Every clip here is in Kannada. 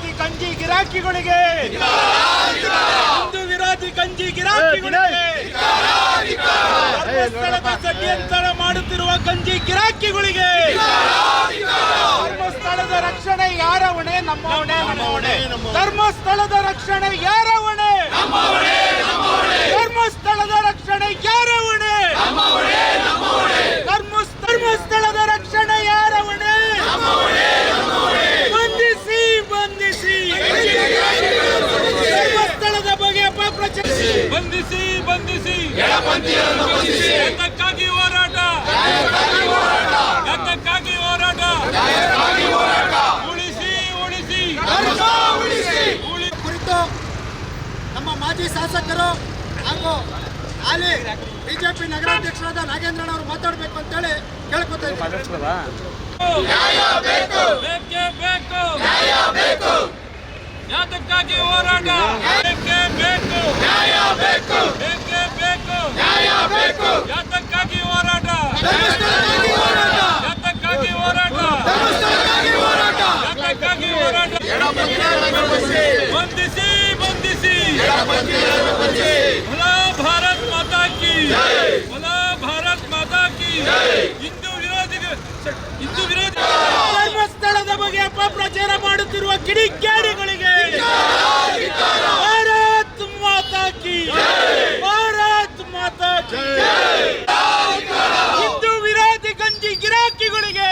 ವಿರೋಧಿ ಕಂಜಿ ಗಿರಾಕಿಗಳಿಗೆ. ಹಿಂದೂ ವಿರೋಧಿ ಕಂಜಿ ಗಿರಾಕಿಗಳಿಗೆ. ಧರ್ಮಸ್ಥಳದ ಷಡ್ಯಂತರ ಮಾಡುತ್ತಿರುವ ಕಂಜಿ ಗಿರಾಕಿಗಳಿಗೆ. ಧರ್ಮಸ್ಥಳದ ರಕ್ಷಣೆ ಯಾರ ಹೊಣೆ ನಮ್ಮ ಹೊಣೆ ನಮ್ಮ ಹೊಣೆ ಧರ್ಮಸ್ಥಳದ ರಕ್ಷಣೆ ಯಾರ ಹೊಣೆ ಧರ್ಮಸ್ಥಳದ ರಕ್ಷಣೆ ಯಾರ ಹೊಣೆ ಧರ್ಮ ಧರ್ಮಸ್ಥಳದ ರಕ್ಷಣೆ ಯಾರ ಹೊಣೆ ಬಂಧಿಸಿ ಬಂಧಿಸಿ ಧರ್ಮಸ್ಥಳದ ಬಗ್ಗೆ ಅಪಪ್ರಚಾರ ಬಂಧಿಸಿ ಬಂಧಿಸಿ. ಯಾತಕ್ಕಾಗಿ ಹೋರಾಟ. ಯಾತಕ್ಕಾಗಿ ಹೋರಾಟ. ಉಳಿಸಿ ಉಳಿಸಿ. ಉಳಿ ಕುರಿತು ನಮ್ಮ ಮಾಜಿ ಶಾಸಕರು ಹಾಗೂ ಹಾಲಿ ಬಿಜೆಪಿ ನಗರಾಧ್ಯಕ್ಷರಾದ ನಾಗೇಂದ್ರ ಅವರು ಮಾತಾಡಬೇಕು ಅಂತೇಳಿ ಕೇಳ್ಕೊತಾ ಇದ್ದಾರೆ ಬೇಕೇ. ಬೇಕು. ಯಾತಕ್ಕಾಗಿ ಹೋರಾಟ ಬೇಕೇ ಬೇಕು ಬೇಕೇ ಬೇಕು ಯಾತಕ್ಕಾಗಿ ಹೋರಾಟ ಯಾತಕ್ಕಾಗಿ ಹೋರಾಟ ಯಾತಕ್ಕಾಗಿ ಹೋರಾಟ ಬಂಧಿಸಿ ಬಂಧಿಸಿ. ಭಲಾ ಭಾರತ್ ಮಾತಾ ಕಿ ಭಲಾ ಭಾರತ್ ಮಾತಾ ಕಿ ಹಿಂದೂ ವಿರೋಧಿ ಹಿಂದೂ ವಿರೋಧಿ ಧರ್ಮಸ್ಥಳದ ಬಗ್ಗೆ ಅಪಪ್ರಚಾರ ಮಾಡುತ್ತಿರುವ ಕಿಡಿಗೇಡಿಗಳಿಗೆ ಭಾರತ್ ಮಾತಾ ಕಿ ಭಾರತ್ ಮಾತಾ ಕಿ ಹಿಂದೂ ವಿರೋಧಿ ಗಂಜಿ ಗಿರಾಕಿಗಳಿಗೆ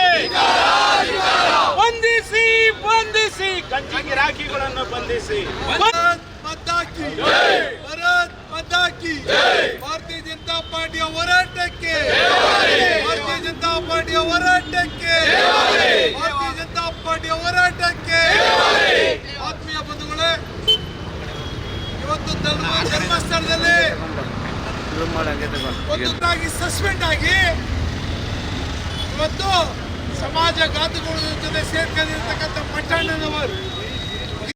ಬಂಧಿಸಿ ಗಂಜಿ ಗಿರಾಕಿಗಳನ್ನು ಬಂಧಿಸಿ. ಭಾರತ್ ಮಾತಾ ಕಿ ಭಾರತ್ ಮಾತಾ ಭಾರತೀಯ ಜನತಾ ಪಾರ್ಟಿಯ ಹೋರಾಟಕ್ಕೆ. ಭಾರತೀಯ ಜನತಾ ಪಾರ್ಟಿಯ ಹೋರಾಟಕ್ಕೆ. ಭಾರತೀಯ ಜನತಾ ಪಾರ್ಟಿಯ ಹೋರಾಟಕ್ಕೆ. ಆತ್ಮೀಯ ಬಂಧುಗಳೇ ಇವತ್ತು ಧರ್ಮ ಧರ್ಮಸ್ಥಳದಲ್ಲಿ ಒಂದೊಂದಾಗಿ ಸಸ್ಪೆಂಡ್ ಆಗಿ ಇವತ್ತು ಸಮಾಜ ಘಾತುಗಳ ಜೊತೆ ಸೇರ್ಕೊಂಡಿರ್ತಕ್ಕಂಥ ಪಟ್ಟಣ್ಣನವರು